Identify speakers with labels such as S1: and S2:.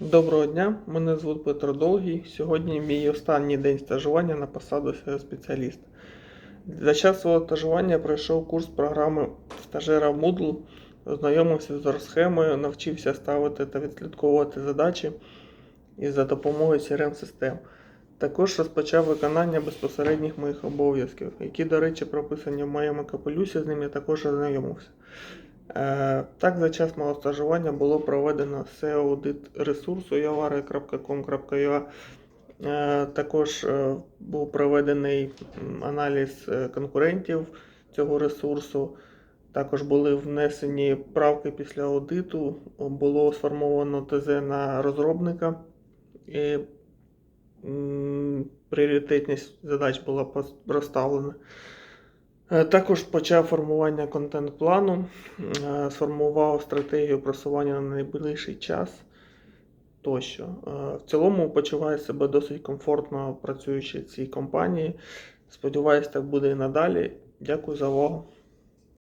S1: Доброго дня, мене звуть Петро Долгий. Сьогодні мій останній день стажування на посаду SEO спеціаліста. За час свого стажування пройшов курс програми стажера Moodle, ознайомився з схемою, навчився ставити та відслідковувати задачі із за допомогою CRM-систем. Також розпочав виконання безпосередніх моїх обов'язків, які, до речі, прописані в моєму капелюсі, з ним я також ознайомився. Е, Так, за час мого стажування було проведено SEO-аудит ресурсу yavare.com.ua. Е, Також е, був проведений аналіз конкурентів цього ресурсу. Також були внесені правки після аудиту, було сформовано ТЗ на розробника. І пріоритетність задач була розставлена. Е, Також почав формування контент-плану, е, сформував стратегію просування на найближчий час тощо. Е, В цілому почуваю себе досить комфортно працюючи в цій компанії. Сподіваюсь, так буде і надалі. Дякую за увагу.